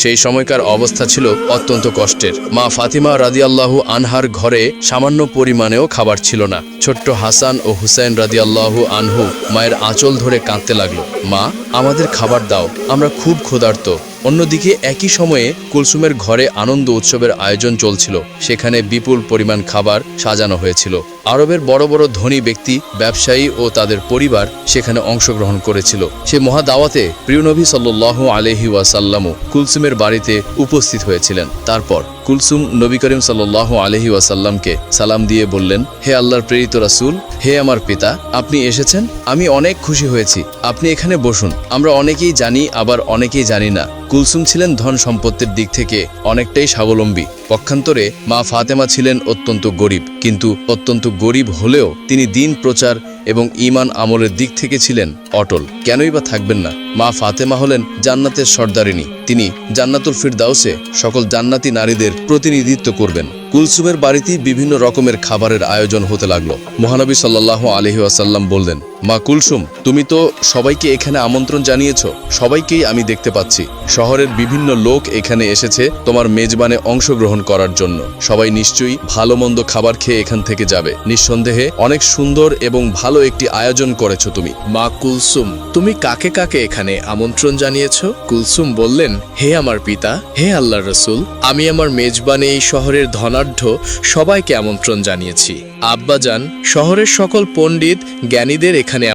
সেই সময়কার অবস্থা ছিল অত্যন্ত কষ্টের। মা ফাতিমা রাদিয়াল্লাহু আনহার ঘরে সামান্য পরিমাণেও খাবার ছিল না। ছোট্ট হাসান ও হুসাইন রাদিয়াল্লাহু আনহু মায়ের আঁচল ধরে কাঁদতে লাগল। মা, আমাদের খাবার দাও, আমরা খুব ক্ষুধার্ত। অন্যদিকে একই সময়ে কুলসুমের ঘরে আনন্দ উৎসবের আয়োজন চলছিল। সেখানে বিপুল পরিমাণ খাবার সাজানো হয়েছিল। আরবের বড় বড় ধনী ব্যক্তি, ব্যবসায়ী ও তাদের পরিবার সেখানে অংশগ্রহণ করেছিল। সে মহাদাওয়াতে প্রিয়নবী সাল্লু আলহি ওয়াসাল্লামও কুলসুমের বাড়িতে উপস্থিত হয়েছিলেন। তারপর কুলসুম নবী করিম সাল্লাহ আলহি ওয়াসাল্লামকে সালাম দিয়ে বললেন, হে আল্লাহর প্রেরিত রাসুল, হে আমার পিতা, আপনি এসেছেন? আমি অনেক খুশি হয়েছি। আপনি এখানে বসুন। আমরা অনেকেই জানি, আবার অনেকেই জানি না। কুলসুম ছিলেন ধন সম্পত্তির দিক থেকে অনেকটাই স্বাবলম্বী। পক্ষান্তরে মা ফাতেমা ছিলেন অত্যন্ত গরিব। কিন্তু অত্যন্ত গরিব হলেও তিনি দিন প্রচার এবং ইমান আমলের দিক থেকে ছিলেন অটল। কেনই বা থাকবেন না? মা ফাতেমা হলেন জান্নাতের সর্দারিনী। তিনি জান্নাতুল ফিরদাউসে সকল জান্নাতি নারীদের প্রতিনিধিত্ব করবেন। কুলসুমের বাড়িতে বিভিন্ন রকমের খাবারের আয়োজন হতে লাগল। মহানবী সাল্লাহ আলহি আসাল্লাম বললেন মা কুলসুম, তুমি তো সবাইকে এখানে আমন্ত্রণ জানিয়েছ। সবাইকেই আমি দেখতে পাচ্ছি। শহরের বিভিন্ন লোক এখানে এসেছে তোমার মেজবানে অংশগ্রহণ করার জন্য। সবাই নিশ্চয়ই ভালো মন্দ খাবার খেয়ে এখান থেকে যাবে। নিঃসন্দেহে অনেক সুন্দর এবং ভালো একটি আয়োজন করেছ তুমি। মা কুলসুম, তুমি কাকে কাকে এখানে আমন্ত্রণ জানিয়েছ? কুলসুম বললেন, হে আমার পিতা, হে আল্লাহ রসুল, আমি আমার মেজবানে এই শহরের ধনাঢ্য সবাইকে আমন্ত্রণ জানিয়েছি। আব্বাজান, শহরের সকল পণ্ডিত, জ্ঞানীদের